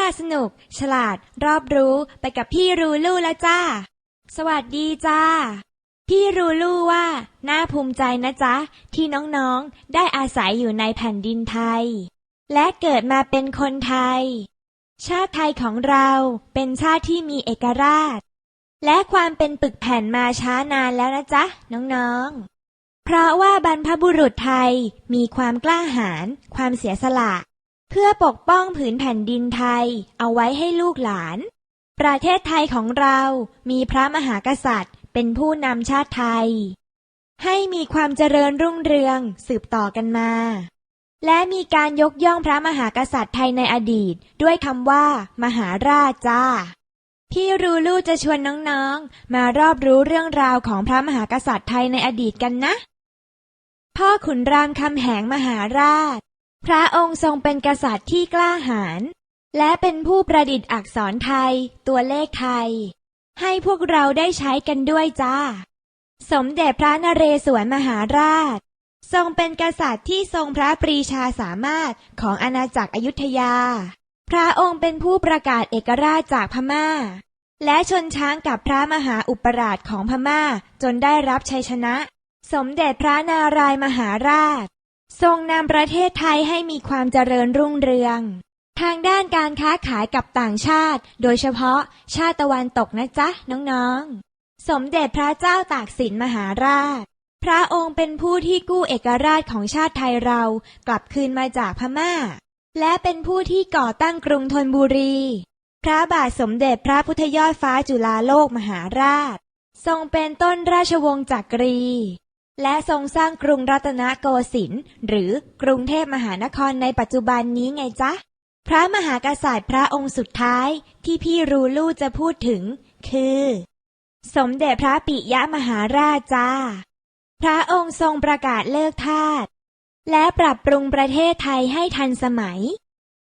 ลาสนุก ฉลาด รอบรู้ไปกับพี่รูลู่แล้วจ้า สวัสดีจ้า พี่รูลู่ว่า น่าภูมิใจนะจ๊ะ ที่น้องๆ ได้อาศัยอยู่ในแผ่นดินไทย และเกิดมาเป็นคนไทย ชาติไทยของเราเป็นชาติที่มีเอกราช และความเป็นปึกแผ่นมาช้านานแล้วนะจ๊ะ น้องๆ เพราะว่าบรรพบุรุษไทยมีความกล้าหาญความเสียสละ เพื่อปกป้องผืนแผ่นดินไทยเอาไว้ให้ลูกหลาน ประเทศไทยของเรามีพระมหากษัตริย์ เป็นผู้นำชาติไทย ให้มีความเจริญรุ่งเรืองสืบต่อกันมา และมีการยกย่องพระมหากษัตริย์ไทยในอดีต ด้วยคำว่า มหาราชจ้าพี่รูลูจะชวนน้องๆ มารอบรู้เรื่องราวของพระมหากษัตริย์ไทยในอดีตกันนะ พ่อขุนรามคำแหงมหาราช พระองค์ทรงเป็นกษัตริย์ที่กล้าหาญและเป็นผู้ประดิษฐ์อักษรไทย ตัวเลขไทย ให้พวกเราได้ใช้กันด้วยจ้า สมเด็จพระนเรศวรมหาราช ทรงเป็นกษัตริย์ที่ทรงพระปรีชาสามารถของอาณาจักรอยุธยา พระองค์เป็นผู้ประกาศเอกราชจากพม่า และชนช้างกับพระมหาอุปราชของพม่าจนได้รับชัยชนะ สมเด็จพระนารายมหาราช ทรงนำประเทศไทยให้มีความเจริญรุ่งเรือง ทางด้านการค้าขายกับต่างชาติ โดยเฉพาะชาติตะวันตกนะจ๊ะน้องๆ สมเด็จพระเจ้าตากสินมหาราช พระองค์เป็นผู้ที่กู้เอกราชของชาติไทยเรากลับคืนมาจากพม่า และเป็นผู้ที่ก่อตั้งกรุงธนบุรี พระบาทสมเด็จพระพุทธยอดฟ้าจุฬาโลกมหาราช ทรงเป็นต้นราชวงศ์จักรี และทรงสร้างกรุงรัตนโกสินทร์หรือกรุงเทพมหานครในปัจจุบันนี้ไงจ๊ะ พระมหากษัตริย์พระองค์สุดท้ายที่พี่รูลู่จะพูดถึง คือ สมเด็จพระปิยมหาราชจ้า พระองค์ทรงประกาศเลิกทาสและปรับปรุงประเทศไทยให้ทันสมัย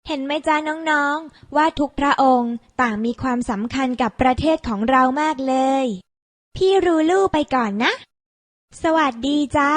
เห็นไหมจ้าน้องๆ ว่าทุกพระองค์ต่างมีความสำคัญกับประเทศของเรามากเลย พี่รูลู่ไปก่อนนะ สวัสดีจ้า